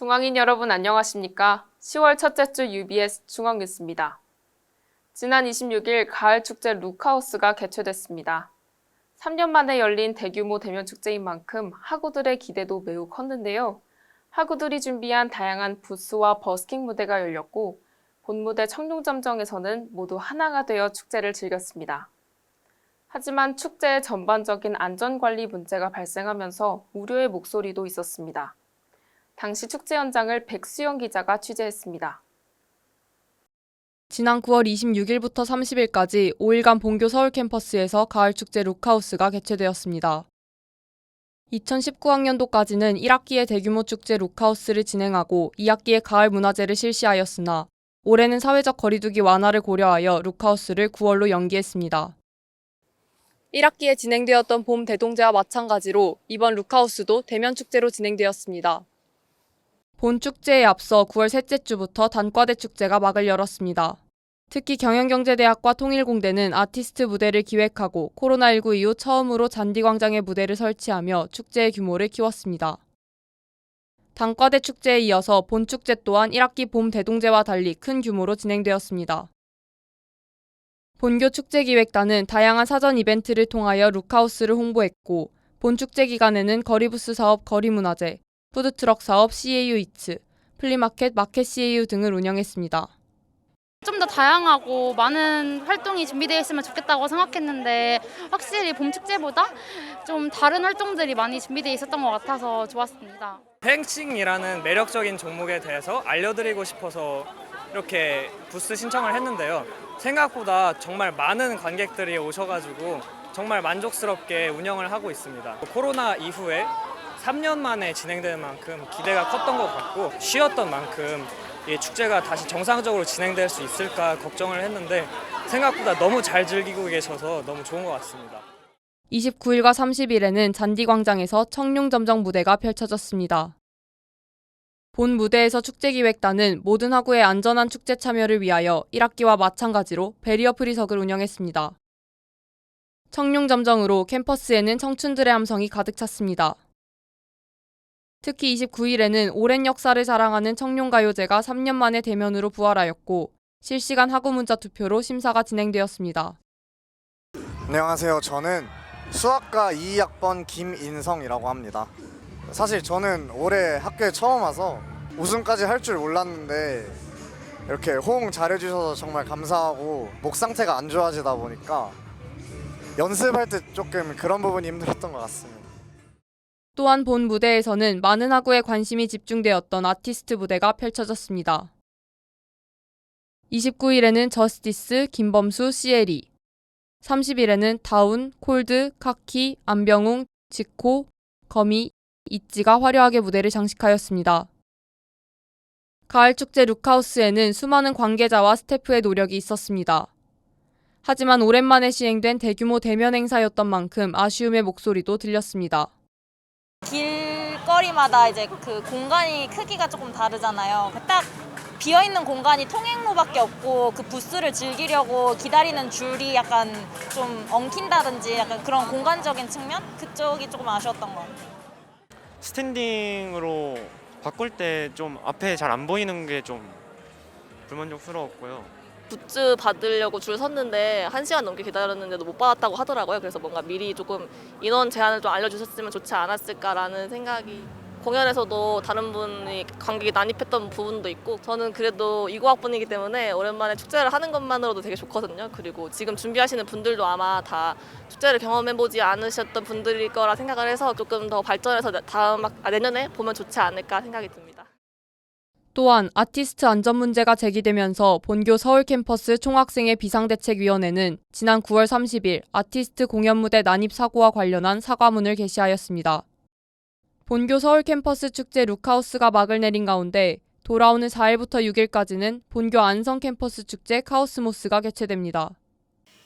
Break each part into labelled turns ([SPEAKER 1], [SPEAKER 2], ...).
[SPEAKER 1] 중앙인 여러분 안녕하십니까? 10월 첫째 주 UBS 중앙뉴스입니다. 지난 26일 가을 축제 루카우스가 개최됐습니다. 3년 만에 열린 대규모 대면 축제인 만큼 학우들의 기대도 매우 컸는데요. 학우들이 준비한 다양한 부스와 버스킹 무대가 열렸고 본 무대 청룡점정에서는 모두 하나가 되어 축제를 즐겼습니다. 하지만 축제의 전반적인 안전관리 문제가 발생하면서 우려의 목소리도 있었습니다. 당시 축제 현장을 백수영 기자가 취재했습니다.
[SPEAKER 2] 지난 9월 26일부터 30일까지 5일간 본교 서울 캠퍼스에서 가을 축제 루카우스가 개최되었습니다. 2019학년도까지는 1학기에 대규모 축제 루카우스를 진행하고 2학기에 가을 문화제를 실시하였으나 올해는 사회적 거리두기 완화를 고려하여 루카우스를 9월로 연기했습니다. 1학기에 진행되었던 봄 대동제와 마찬가지로 이번 루카우스도 대면 축제로 진행되었습니다. 본 축제에 앞서 9월 셋째 주부터 단과대 축제가 막을 열었습니다. 특히 경영경제대학과 통일공대는 아티스트 무대를 기획하고 코로나19 이후 처음으로 잔디광장에 무대를 설치하며 축제의 규모를 키웠습니다. 단과대 축제에 이어서 본 축제 또한 1학기 봄 대동제와 달리 큰 규모로 진행되었습니다. 본교 축제기획단은 다양한 사전 이벤트를 통하여 루카우스를 홍보했고 본 축제 기간에는 거리부스 사업 거리문화제, 푸드트럭 사업 CAU 이츠, 플리마켓 마켓 CAU 등을 운영했습니다.
[SPEAKER 3] 좀 더 다양하고 많은 활동이 준비되어 있으면 좋겠다고 생각했는데 확실히 봄 축제보다 좀 다른 활동들이 많이 준비되어 있었던 것 같아서 좋았습니다.
[SPEAKER 4] 팽싱이라는 매력적인 종목에 대해서 알려드리고 싶어서 이렇게 부스 신청을 했는데요. 생각보다 정말 많은 관객들이 오셔가지고 정말 만족스럽게 운영을 하고 있습니다. 코로나 이후에 3년 만에 진행되는 만큼 기대가 컸던 것 같고 쉬었던 만큼 이 축제가 다시 정상적으로 진행될 수 있을까 걱정을 했는데 생각보다 너무 잘 즐기고 계셔서 너무 좋은 것 같습니다.
[SPEAKER 2] 29일과 30일에는 잔디광장에서 청룡점정 무대가 펼쳐졌습니다. 본 무대에서 축제기획단은 모든 학우의 안전한 축제 참여를 위하여 1학기와 마찬가지로 베리어 프리석을 운영했습니다. 청룡점정으로 캠퍼스에는 청춘들의 함성이 가득 찼습니다. 특히 29일에는 오랜 역사를 자랑하는 청룡가요제가 3년 만에 대면으로 부활하였고 실시간 학우 문자 투표로 심사가 진행되었습니다.
[SPEAKER 5] 안녕하세요. 저는 수학과 2학번 김인성이라고 합니다. 사실 저는 올해 학교에 처음 와서 우승까지 할 줄 몰랐는데 이렇게 호응 잘해주셔서 정말 감사하고 목 상태가 안 좋아지다 보니까 연습할 때 조금 그런 부분이 힘들었던 것 같습니다.
[SPEAKER 2] 또한 본 무대에서는 많은 학우의 관심이 집중되었던 아티스트 무대가 펼쳐졌습니다. 29일에는 저스티스, 김범수, 시에리 30일에는 다운, 콜드, 카키, 안병웅, 지코, 거미, 있지가 화려하게 무대를 장식하였습니다. 가을 축제 루카우스에는 수많은 관계자와 스태프의 노력이 있었습니다. 하지만 오랜만에 시행된 대규모 대면 행사였던 만큼 아쉬움의 목소리도 들렸습니다.
[SPEAKER 6] 길거리마다 이제 그 공간이 크기가 조금 다르잖아요. 딱 비어 있는 공간이 통행로밖에 없고 그 부스를 즐기려고 기다리는 줄이 약간 좀 엉킨다든지 약간 그런 공간적인 측면 그쪽이 조금 아쉬웠던 것 같아요.
[SPEAKER 7] 스탠딩으로 바꿀 때 좀 앞에 잘 안 보이는 게 좀 불만족스러웠고요.
[SPEAKER 8] 굿즈 받으려고 줄 섰는데 한시간 넘게 기다렸는데도 못 받았다고 하더라고요. 그래서 뭔가 미리 조금 인원 제한을 좀 알려주셨으면 좋지 않았을까라는 생각이 공연에서도 다른 분이 관객이 난입했던 부분도 있고 저는 그래도 이고학번이기 때문에 오랜만에 축제를 하는 것만으로도 되게 좋거든요. 그리고 지금 준비하시는 분들도 아마 다 축제를 경험해보지 않으셨던 분들일 거라 생각을 해서 조금 더 발전해서 다음 학- 아, 내년에 보면 좋지 않을까 생각이 듭니다.
[SPEAKER 2] 또한 아티스트 안전 문제가 제기되면서 본교 서울 캠퍼스 총학생회 비상대책위원회는 지난 9월 30일 아티스트 공연 무대 난입 사고와 관련한 사과문을 게시하였습니다. 본교 서울 캠퍼스 축제 루카우스가 막을 내린 가운데 돌아오는 4일부터 6일까지는 본교 안성 캠퍼스 축제 카오스모스가 개최됩니다.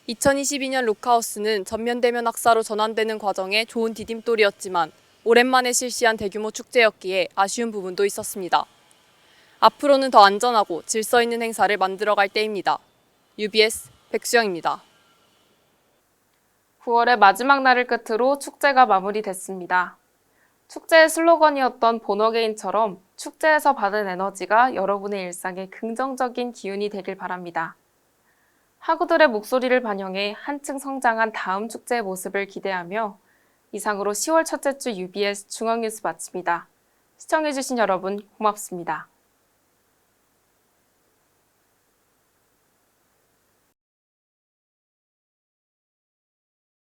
[SPEAKER 2] 2022년 루카우스는 전면 대면 학사로 전환되는 과정에 좋은 디딤돌이었지만 오랜만에 실시한 대규모 축제였기에 아쉬운 부분도 있었습니다. 앞으로는 더 안전하고 질서 있는 행사를 만들어갈 때입니다. UBS 백수영입니다.
[SPEAKER 1] 9월의 마지막 날을 끝으로 축제가 마무리됐습니다. 축제의 슬로건이었던 본어게인처럼 축제에서 받은 에너지가 여러분의 일상에 긍정적인 기운이 되길 바랍니다. 학우들의 목소리를 반영해 한층 성장한 다음 축제의 모습을 기대하며 이상으로 10월 첫째 주 UBS 중앙뉴스 마칩니다. 시청해주신 여러분 고맙습니다.